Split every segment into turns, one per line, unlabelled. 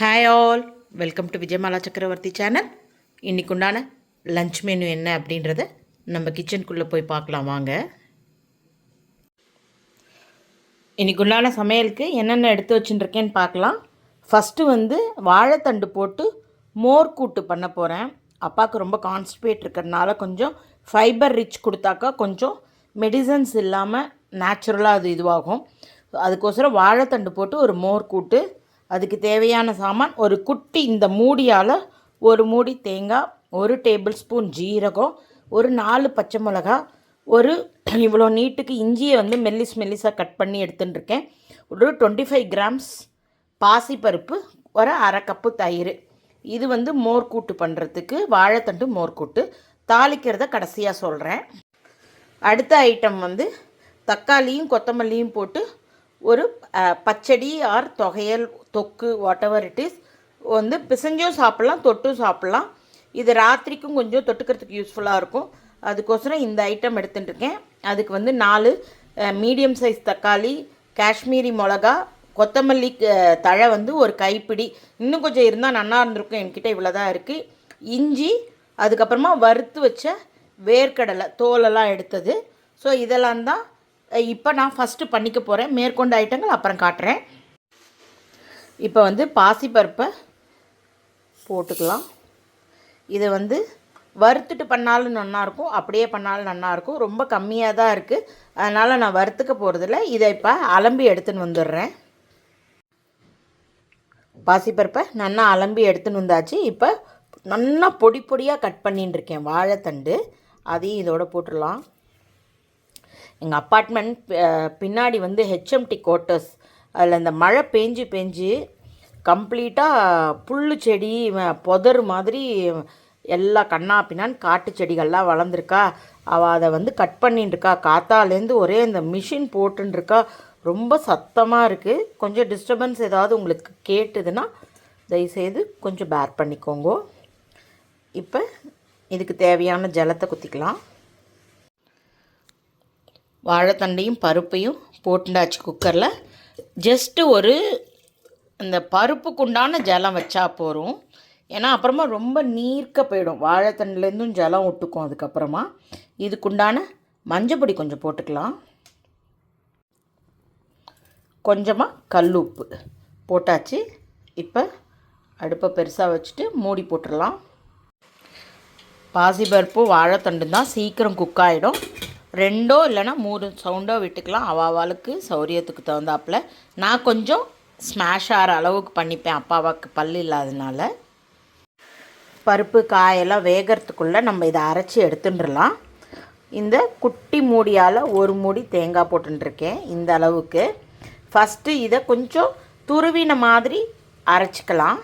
Hi all welcome to Vijayamala Chakravarthy channel இன்றைக்கு உண்டான lunch menu என்ன அப்படின்றத நம்ம கிச்சனுக்குள்ளே போய் பார்க்கலாம் வாங்க. இன்னைக்கு உண்டான சமையலுக்கு என்னென்ன எடுத்து வச்சுட்டுருக்கேன்னு பார்க்கலாம். ஃபஸ்ட்டு வந்து வாழைத்தண்டு போட்டு மோர் கூட்டு பண்ண போகிறேன் அப்பாவுக்கு ரொம்ப கான்ஸ்டிபேட் இருக்கிறதுனால கொஞ்சம் ஃபைபர் ரிச் கொடுத்தாக்கா கொஞ்சம் மெடிசன்ஸ் இல்லாமல் நேச்சுரலாக அது இதுவாகும். அதுக்கோசரம் வாழைத்தண்டு போட்டு ஒரு மோர் கூட்டு அதுக்கு தேவையான சாமான் ஒரு குட்டி இந்த மூடியால் ஒரு மூடி தேங்காய் ஒரு டேபிள் ஸ்பூன் ஜீரகம் ஒரு நாலு பச்சை மிளகா ஒரு இவ்வளோ நீட்டுக்கு இஞ்சியை வந்து மெல்லிஸ் மெல்லிஸாக கட் பண்ணி எடுத்துட்டுருக்கேன். ஒரு டுவெண்ட்டி ஃபைவ் கிராம்ஸ் பாசிப்பருப்பு ஒரு அரை கப்பு தயிர். இது வந்து மோர் கூட்டு பண்ணுறதுக்கு வாழைத்தண்டு மோர் கூட்டு தாளிக்கிறத கடைசியாக சொல்கிறேன் அடுத்த ஐட்டம் வந்து தக்காளியும் கொத்தமல்லியும் போட்டு ஒரு பச்சடி ஆர் தொகையல் தொக்கு வாட் எவர் இட் இஸ் வந்து பிசைஞ்சும் சாப்பிட்லாம் தொட்டும் சாப்பிட்லாம். இது ராத்திரிக்கும் கொஞ்சம் தொட்டுக்கிறதுக்கு யூஸ்ஃபுல்லாக இருக்கும். அதுக்கோசரம் இந்த ஐட்டம் எடுத்துட்டுருக்கேன் அதுக்கு வந்து நாலு மீடியம் சைஸ் தக்காளி காஷ்மீரி மிளகா கொத்தமல்லி தழை வந்து ஒரு கைப்பிடி. இன்னும் கொஞ்சம் இருந்தால் நல்லா இருந்திருக்கும். என்கிட்ட இவ்வளோ தான் இருக்குது இஞ்சி அதுக்கப்புறமா வறுத்து வச்ச வேர்க்கடலை தோலெல்லாம் எடுத்தது. ஸோ இதெல்லாம் தான் இப்போ நான் ஃபஸ்ட்டு பண்ணிக்க போகிறேன் மேற்கொண்ட ஐட்டங்கள் அப்புறம் காட்டுறேன். இப்போ வந்து பாசிப்பருப்பை போட்டுக்கலாம். இது வந்து வறுத்துட்டு பண்ணாலும் நல்லாயிருக்கும் அப்படியே பண்ணாலும் நல்லாயிருக்கும் ரொம்ப கம்மியாக தான் இருக்குது அதனால் நான் வறுத்துக்க போகிறதில்ல இதை இப்போ அலம்பி எடுத்துன்னு வந்துடுறேன். பாசிப்பருப்பை நல்லா அலம்பி எடுத்துன்னு வந்தாச்சு. இப்போ நல்லா பொடி பொடியாக கட் பண்ணின்னு இருக்கேன். வாழைத்தண்டு. அதையும் இதோட போட்டுடலாம். எங்கள் அப்பார்ட்மெண்ட் பின்னாடி வந்து ஹெச்எம்டி கோட்டர்ஸ் அதில் இந்த மழை பேஞ்சு பேஞ்சு கம்ப்ளீட்டாக புல்லு செடி புதர் மாதிரி எல்லா கண்ணா பின்னான்னு காட்டு செடிகள்லாம் வளர்ந்துருக்கா. அவள் அதை வந்து கட் பண்ணிட்டுருக்கா காத்தாலேருந்து ஒரே இந்த மிஷின் போட்டுருக்கா ரொம்ப சத்தமாக இருக்குது கொஞ்சம் டிஸ்டர்பன்ஸ் ஏதாவது உங்களுக்கு கேட்டுதுன்னா தயவுசெய்து கொஞ்சம் பேர் பண்ணிக்கோங்க. இப்போ இதுக்கு தேவையான ஜலத்தை குத்திக்கலாம். வாழைத்தண்டையும் பருப்பையும் போட்டுண்டாச்சு குக்கரில். ஜஸ்ட்டு ஒரு இந்த பருப்புக்குண்டான ஜலம் வச்சா போகிறோம் ஏன்னா அப்புறமா ரொம்ப நீர்க்க போயிடும். வாழைத்தண்டுலேருந்தும் ஜலம் விட்டுக்கும் அதுக்கப்புறமா. இதுக்குண்டான மஞ்சப்பொடி கொஞ்சம் போட்டுக்கலாம். கொஞ்சமாக கல் உப்பு போட்டாச்சு. இப்போ அடுப்பை பெருசாக வச்சுட்டு மூடி போட்டுடலாம். பாசிப்பருப்பு வாழைத்தண்டு தான் சீக்கிரம் குக் ஆகிடும் ரெண்டோ இல்லைன்னா மூணு சவுண்டோ விட்டுக்கலாம். அவாவாளுக்கு சௌரியத்துக்கு தகுந்தாப்புல. நான் கொஞ்சம் ஸ்மாஷ் ஆகிற அளவுக்கு பண்ணிப்பேன். அப்பாவாக்கு பல் இல்லாதனால. பருப்பு காயெல்லாம் வேகறதுக்குள்ளே நம்ம இதை அரைச்சி எடுத்துட்டுலாம் இந்த குட்டி மூடியால் ஒரு மூடி தேங்காய் போட்டுருக்கேன் இந்த அளவுக்கு. ஃபஸ்ட்டு இதை கொஞ்சம் துருவின மாதிரி அரைச்சிக்கலாம்.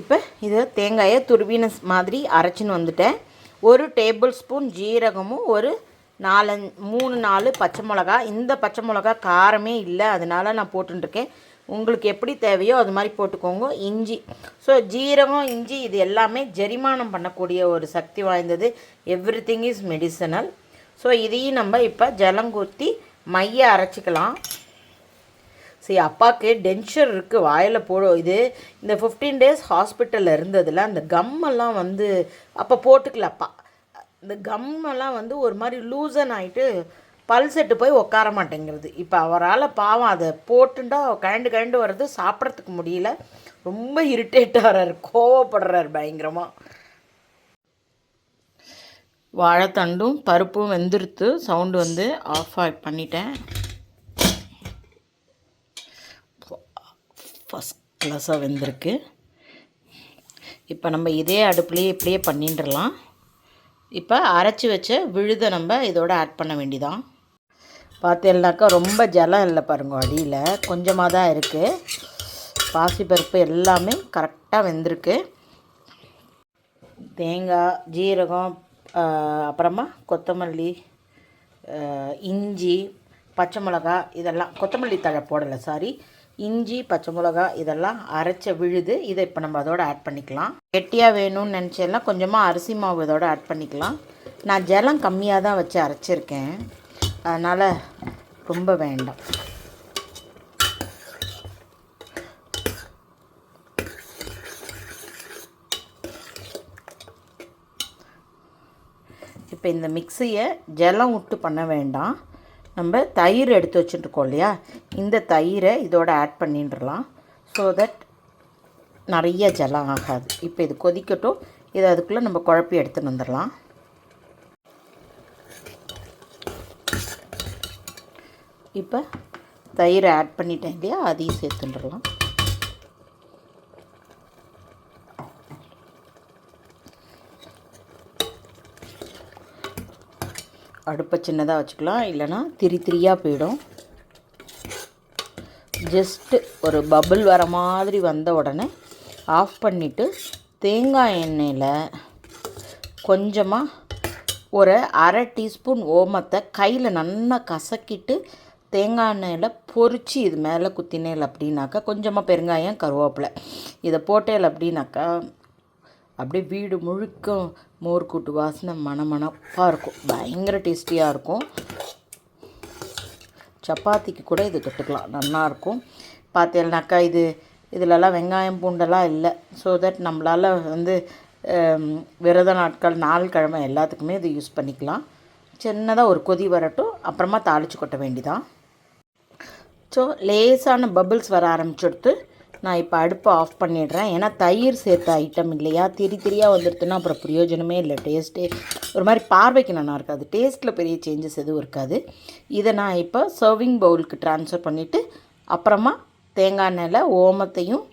இப்போ இதை தேங்காயை துருவின மாதிரி அரைச்சின்னு வந்துட்டேன். ஒரு டேபிள் ஸ்பூன் ஜீரகமும் ஒரு நாலஞ்சு மூணு நாலு பச்சை மிளகா. இந்த பச்சை மிளகா காரமே இல்லை அதனால நான் போட்டுருக்கேன் உங்களுக்கு எப்படி தேவையோ அது மாதிரி போட்டுக்கோங்க. இஞ்சி. ஸோ ஜீரகம் இஞ்சி இது எல்லாமே ஜெரிமானம் பண்ணக்கூடிய ஒரு சக்தி வாய்ந்தது. Everything is medicinal so இதையும் நம்ம இப்போ ஜலம் ஊற்றி மைய அரைச்சிக்கலாம். சரி அப்பாவுக்கு டென்ஷர் இருக்குது வாயில் போட. இது இந்த ஃபிஃப்டீன் டேஸ் ஹாஸ்பிட்டலில் இருந்ததில் அந்த கம்மெல்லாம் வந்து அப்போ போட்டுக்கல அப்பா. இந்த கம்மெல்லாம் வந்து ஒரு மாதிரி லூசன் ஆகிட்டு பல் செட்டு போய் உட்கார மாட்டேங்கிறது. இப்போ அவரால் பாவம் அதை போட்டுண்டா கழண்டு கழண்டு வர்றது சாப்பிட்றதுக்கு முடியல. ரொம்ப இரிட்டேட் ஆகிறார் கோவப்படுறார் பயங்கரமாக வாழைத்தண்டும் பருப்பும் வெந்துருத்து சவுண்டு வந்து ஆஃப் பண்ணிட்டேன். ஃபஸ்ட் கிளாஸாக வெந்திருக்கு. இப்போ நம்ம இதே அடுப்புலேயே இப்படியே பண்ணிட்டுலாம் இப்போ அரைச்சி வச்ச விழுதை நம்ம இதோட ஆட் பண்ண வேண்டிதான். பார்த்தீங்கன்னாக்கா ரொம்ப ஜலம் இல்லை பாருங்க அடியில். கொஞ்சமாக தான் இருக்குது பாசிப்பருப்பு எல்லாமே கரெக்டாக வெந்திருக்கு. தேங்காய் ஜீரகம் அப்புறமா கொத்தமல்லி இஞ்சி பச்சை மிளகா இதெல்லாம். கொத்தமல்லி தழை போடலை சாரி இஞ்சி பச்சை மிளகா இதெல்லாம் அரைச்ச விழுது இதை இப்போ நம்ம அதோட ஆட் பண்ணிக்கலாம். கெட்டியாக வேணும்னு நினச்செல்லாம் கொஞ்சமாக அரிசி மாவு இதோட ஆட் பண்ணிக்கலாம். நான் ஜலம் கம்மியாக தான் வச்சு அரைச்சிருக்கேன். அதனால் ரொம்ப வேண்டாம். இப்போ இந்த மிக்சியை ஜலம் விட்டு பண்ண வேண்டாம். நம்ம தயிர் எடுத்து வச்சுட்டுருக்கோம் இல்லையா? இந்த தயிரை இதோட ஆட் பண்ணிட்டுலாம் ஸோ தட் நிறைய ஜலம் ஆகாது. இப்போ இது கொதிக்கட்டும். இதை அதுக்குள்ளே நம்ம குழப்பி எடுத்துன்னு வந்துடலாம். இப்போ தயிரை ஆட் பண்ணிட்டேன் இல்லையா? அதையும் சேர்த்துட்டுலாம் அடுப்பை சின்னதாக வச்சுக்கலாம். இல்லைன்னா திரி திரியாக போயிடும். ஜஸ்ட்டு ஒரு பபுள் வர மாதிரி வந்த உடனே ஆஃப் பண்ணிவிட்டு தேங்காய் எண்ணெயில் கொஞ்சமாக ஒரு அரை டீஸ்பூன் ஓமத்தை கையில் நல்லா கசக்கிட்டு தேங்காய் எண்ணெயில் பொரித்து இது மேலே குத்தினேல் அப்படின்னாக்கா கொஞ்சமாக பெருங்காயம் கருவேப்பிலை இதை போட்டேல் அப்படின்னாக்கா அப்படியே வீடு முழுக்க மோர் கூட்டு வாசனை மணமணப்பாக இருக்கும். பயங்கர டேஸ்டியாக இருக்கும். சப்பாத்திக்கு கூட இது கட்டுக்கலாம். நல்லாயிருக்கும் பார்த்தேன்னாக்கா இது இதிலலாம் வெங்காயம் பூண்டெல்லாம் இல்லை. ஸோ தட் நம்மளால் வந்து விரத நாட்கள் நாள் கிழமை எல்லாத்துக்குமே இது யூஸ் பண்ணிக்கலாம். சின்னதாக ஒரு கொதி வரட்டும். அப்புறமா தாளித்து கொட்ட வேண்டிதான். ஸோ லேசான பபிள்ஸ் வர ஆரம்பிச்சுடுத்து நான் இப்போ அடுப்பை ஆஃப் பண்ணிடுறேன். ஏன்னா தயிர் சேர்த்த ஐட்டம் இல்லையா? திரி திரியாக வந்துடுதுன்னா அப்புறம் பிரயோஜனமே இல்லை. டேஸ்ட்டே ஒரு மாதிரி பார்வைக்கு நல்லா இருக்காது. டேஸ்ட்டில் பெரிய சேஞ்சஸ் எதுவும் இருக்காது. இதை நான் இப்போ சர்விங் பவுலுக்கு ட்ரான்ஸ்ஃபர் பண்ணிவிட்டு அப்புறமா தேங்காய் எண்ணெயில் ஓமத்தையும்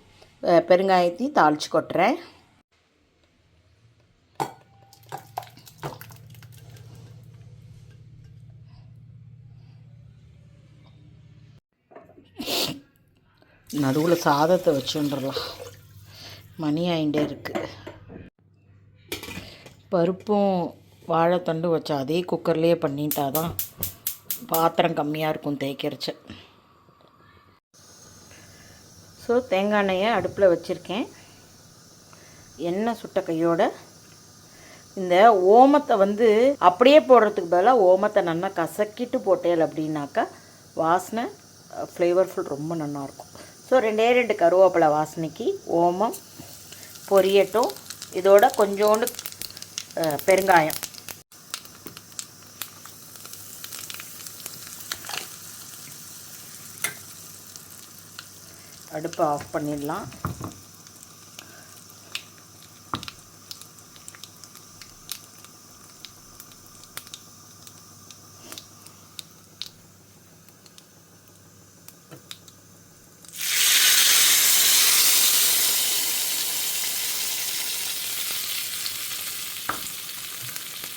பெருங்காயத்தையும் தாளித்து கொட்டுறேன். நடுவில் சாதத்தை வச்சுன்றலாம் மணி ஆகிட்டே இருக்குது பருப்பும் வாழைத்தண்டு வச்ச அதே குக்கர்லேயே பண்ணிட்டா தான் பாத்திரம் கம்மியாக இருக்கும் தேய்க்கிறச்ச. ஸோ தேங்காய் எண்ணெயை அடுப்பில் வச்சுருக்கேன். எண்ணெய் சுட்ட கையோட இந்த ஓமத்தை வந்து அப்படியே போடுறதுக்கு பதிலாக ஓமத்தை நல்லா கசக்கிட்டு போட்டேல் அப்படின்னாக்கா வாசனை ஃப்ளேவர்ஃபுல் ரொம்ப நல்லாயிருக்கும் ஸோ ரெண்டே ரெண்டு கருவேப்பிலை வாசனைக்கு ஓமம் பொரியட்டும் இதோட கொஞ்சோண்டு பெருங்காயம். அடுப்பை ஆஃப் பண்ணிடலாம்.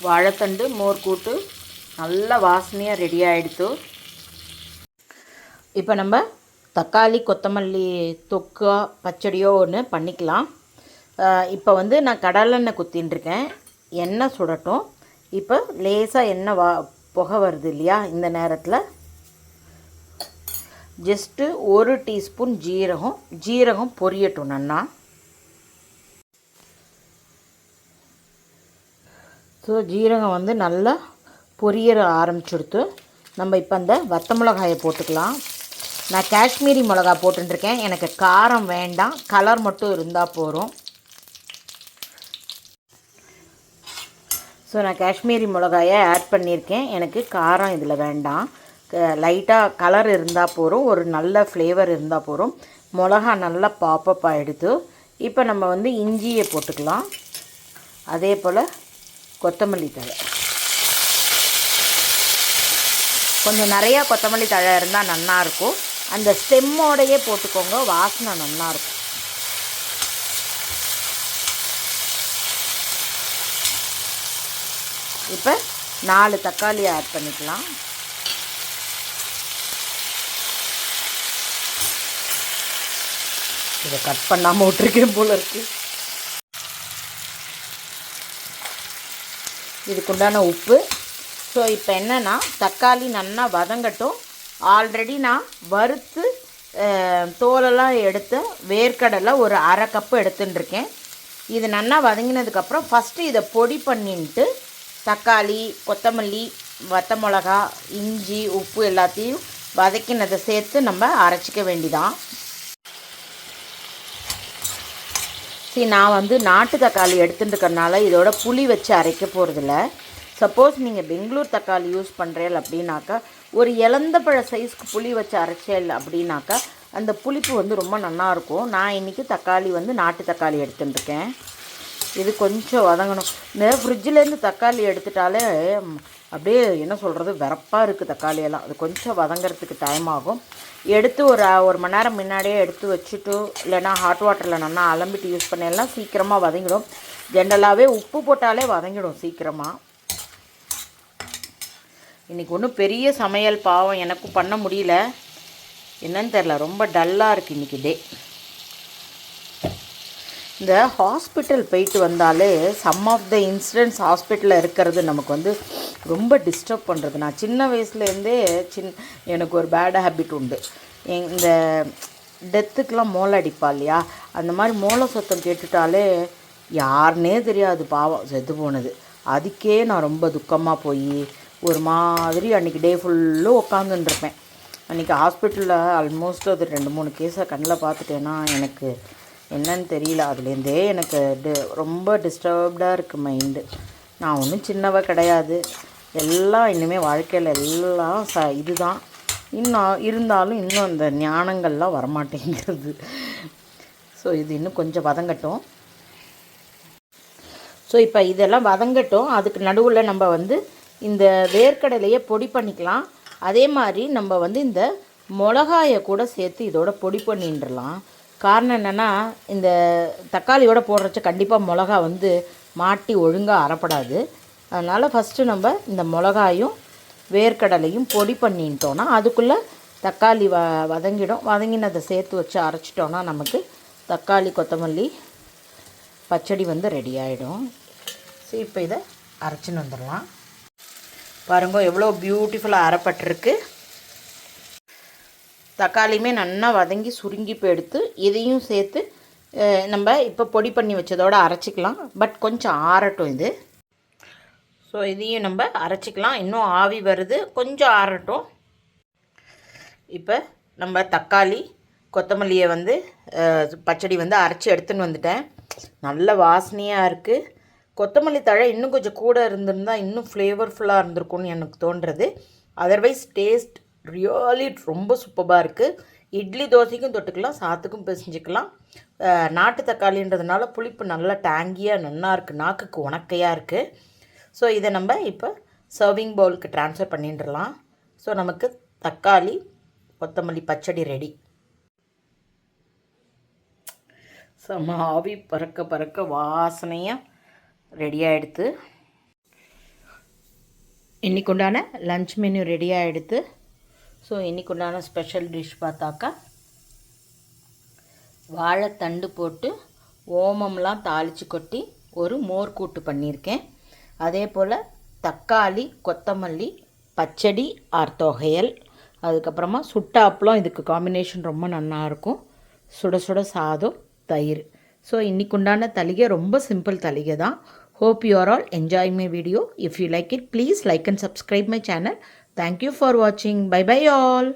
வாழைத்தண்டு மோர் கூட்டு நல்ல வாசனையாக ரெடி ஆகிடுத்து இப்போ நம்ம தக்காளி கொத்தமல்லி தொக்கோ பச்சடியோ ஒன்று பண்ணிக்கலாம். இப்போ வந்து நான் கடலெண்ணெய் குத்தின்ட்டுருக்கேன் எண்ணெய் சுடட்டும். இப்போ லேசாக எண்ணெய் வா புகை வருது இல்லையா இந்த நேரத்தில். ஜஸ்ட்டு ஒரு டீஸ்பூன் ஜீரகம். ஜீரகம் பொரியட்டும் நன்னா. ஸோ ஜீரகம் வந்து நல்லா பொரியற ஆரம்பிச்சுடுத்து. நம்ம இப்போ அந்த வத்த மிளகாயை போட்டுக்கலாம். நான் காஷ்மீரி மிளகா போட்டுருக்கேன் எனக்கு காரம் வேண்டாம். கலர் மட்டும் இருந்தால் போகிறோம் ஸோ நான் காஷ்மீரி மிளகாயை ஆட் பண்ணியிருக்கேன். எனக்கு காரம் இதில் வேண்டாம். லைட்டாக கலர் இருந்தால் போகிறோம் ஒரு நல்ல ஃப்ளேவர் இருந்தால் போகிறோம் மிளகா நல்லா பாப்பப் ஆகிடுது இப்போ நம்ம வந்து இஞ்சியை போட்டுக்கலாம். அதே போல் கொத்தமல்லி தழை. கொஞ்சம் நிறையா கொத்தமல்லி தழை இருந்தால் நல்லாயிருக்கும் அந்த ஸ்டெம்மோடையே போட்டுக்கோங்க வாசனை நல்லாயிருக்கும் இப்போ நாலு தக்காளி ஆட் பண்ணிக்கலாம். இதை கட் பண்ணாமல் விட்டுருக்கேன் போல இருக்குது இதுக்குண்டான உப்பு. ஸோ இப்போ என்னென்னா தக்காளி நல்லா வதங்கட்டும். ஆல்ரெடி நான் வறுத்து தோலெல்லாம் எடுத்து வேர்க்கடலை ஒரு அரை கப்பு எடுத்துட்டுருக்கேன். இது நல்லா வதங்கினதுக்கப்புறம் ஃபஸ்ட்டு இதை பொடி பண்ணின்ட்டு தக்காளி கொத்தமல்லி வத்த மிளகா இஞ்சி உப்பு எல்லாத்தையும் வதக்கினதை சேர்த்து நம்ம அரைச்சிக்க வேண்டிதான். சரி நான் வந்து நாட்டு தக்காளி எடுத்துட்டுருக்கறனால இதோட புளி வச்சு அரைக்க போகிறதில்ல சப்போஸ் நீங்கள் பெங்களூர் தக்காளி யூஸ் பண்ணுறேன் அப்படின்னாக்கா ஒரு இலந்த பழ சைஸ்க்கு புளி வச்சு அரைச்சேல் அப்படின்னாக்கா அந்த புளிப்பு வந்து ரொம்ப நல்லாயிருக்கும் நான் இன்றைக்கி தக்காளி வந்து நாட்டு தக்காளி எடுத்துட்டுருக்கேன். இது கொஞ்சம் வதங்கணும். இந்த ஃப்ரிட்ஜிலேருந்து தக்காளி எடுத்துட்டாலே அப்படியே என்ன சொல்கிறது வெறப்பாக இருக்குது தக்காளியெல்லாம் அது கொஞ்சம் வதங்கிறதுக்கு டைம் ஆகும். எடுத்து ஒரு ஒரு மணி நேரம் முன்னாடியே எடுத்து வச்சுட்டு இல்லைன்னா ஹாட் வாட்டரில் நல்லா அலம்பிட்டு யூஸ் பண்ணலாம் சீக்கிரமாக வதங்கிடும். ஜென்ரலாகவே உப்பு போட்டாலே வதங்கிடும் சீக்கிரமாக இன்றைக்கி ஒன்றும் பெரிய சமையல் பாவம் எனக்கும் பண்ண முடியல. என்னன்னு தெரில ரொம்ப டல்லாக இருக்குது இன்றைக்கி டே இந்த ஹாஸ்பிட்டல் போயிட்டு வந்தாலே சம் ஆஃப் த இன்சிடென்ட்ஸ் ஹாஸ்பிட்டலில் இருக்கிறது நமக்கு வந்து ரொம்ப டிஸ்டர்ப் பண்ணுறது நான் சின்ன வயசுலேருந்தே சின் எனக்கு ஒரு பேட் ஹேபிட் உண்டு. இந்த டெத்துக்கெலாம் மோளை அடிப்பா இல்லையா? அந்த மாதிரி மோளை சத்தம் கேட்டுட்டாலே யாருனே தெரியாது பாவம். செத்து போனது. அதுக்கே நான் ரொம்ப துக்கமாக போய் ஒரு மாதிரி அன்றைக்கி டே ஃபுல்லும் உட்காந்துருப்பேன் அன்றைக்கி ஹாஸ்பிட்டலில் ஆல்மோஸ்ட் அது ரெண்டு மூணு கேஸை கண்ணில் பார்த்துட்டேன்னா எனக்கு என்னன்னு தெரியல. அதுலேருந்தே எனக்கு டி- ரொம்ப டிஸ்டர்ப்டாக இருக்குது மைண்டு நான் ஒன்றும் சின்னவ கிடையாது. எல்லாம் இன்னுமே வாழ்க்கையில் எல்லாம் ச இதுதான். இன்னும் இருந்தாலும் இன்னும் அந்த ஞானங்கள்லாம் வரமாட்டேங்கிறது. ஸோ இது இன்னும் கொஞ்சம் வதங்கட்டும். ஸோ இப்போ இதெல்லாம் வதங்கட்டும். அதுக்கு நடுவில் நம்ம வந்து இந்த வேர்க்கடலையை பொடி பண்ணிக்கலாம். அதே மாதிரி நம்ம வந்து இந்த மிளகாயை கூட சேர்த்து இதோட பொடி பண்ணிட்டுலாம் காரணம் என்னென்னா இந்த தக்காளியோட போடுறச்ச கண்டிப்பாக மிளகா வந்து மாட்டி ஒழுங்காக அறப்படாது. அதனால் ஃபஸ்ட்டு நம்ம இந்த மிளகாயும் வேர்க்கடலையும் பொடி பண்ணிட்டோன்னா அதுக்குள்ளே தக்காளி வ வதங்கிடும். வதங்கினதை சேர்த்து வச்சு அரைச்சிட்டோன்னா நமக்கு தக்காளி கொத்தமல்லி பச்சடி வந்து ரெடி ஆகிடும் ஸோ இப்போ இதை அரைச்சின்னு வந்துடலாம். பாருங்க எவ்வளோ பியூட்டிஃபுல்லாக அரைப்பட்டிருக்கு தக்காளியுமே நல்லா வதங்கி சுருங்கி போய் எடுத்து இதையும் சேர்த்து நம்ம இப்போ பொடி பண்ணி வச்சதோட அரைச்சிக்கலாம். பட் கொஞ்சம் ஆறட்டும் இது. ஸோ இதையும் நம்ம அரைச்சிக்கலாம். இன்னும் ஆவி வருது. கொஞ்சம் ஆறட்டும். இப்போ நம்ம தக்காளி கொத்தமல்லியை வந்து பச்சடி வந்து அரைச்சி எடுத்துன்னு வந்துட்டேன். நல்ல வாசனையாக இருக்குது கொத்தமல்லி தழை இன்னும் கொஞ்சம் கூட இருந்திருந்தால் இன்னும் ஃப்ளேவர்ஃபுல்லாக இருந்திருக்கும்னு எனக்கு தோன்றுறது அதர்வைஸ் டேஸ்ட் ரியலி ரொம்ப சூப்பராக இருக்குது இட்லி தோசைக்கும் தொட்டுக்கலாம் சாத்துக்கும் பிசைஞ்சிக்கலாம். நாட்டு தக்காளின்றதுனால புளிப்பு நல்லா டேங்கியாக நல்லா இருக்குது நாக்குக்கு உணக்கையாக இருக்குது ஸோ இதை நம்ம இப்போ சர்விங் பவுலுக்கு ட்ரான்ஸ்ஃபர் பண்ணிட்டுலாம் ஸோ நமக்கு தக்காளி கொத்தமல்லி பச்சடி ரெடி செம்ம ஆவி பறக்க பறக்க வாசனையாக ரெடி ஆகிடுது இன்றைக்குண்டான லஞ்ச் மெனு ரெடி ஆகிடுது ஸோ இன்னைக்கு உண்டான ஸ்பெஷல் டிஷ் பார்த்தாக்கா வாழைத்தண்டு போட்டு ஓமம்லாம் தாளித்து கொட்டி ஒரு மோர் கூட்டு பண்ணியிருக்கேன். அதே போல் தக்காளி கொத்தமல்லி பச்சடி ஆர் தொகையல் அதுக்கப்புறமா சுட்டாப்பளம் இதுக்கு காம்பினேஷன் ரொம்ப நல்லாயிருக்கும் சுட சுட சாதம் தயிர். ஸோ இன்னைக்கு உண்டான தலிகை ரொம்ப சிம்பிள் தலிகை தான். Hope you are all enjoy my video if you like it please like and subscribe my channel Thank you for watching. Bye bye all.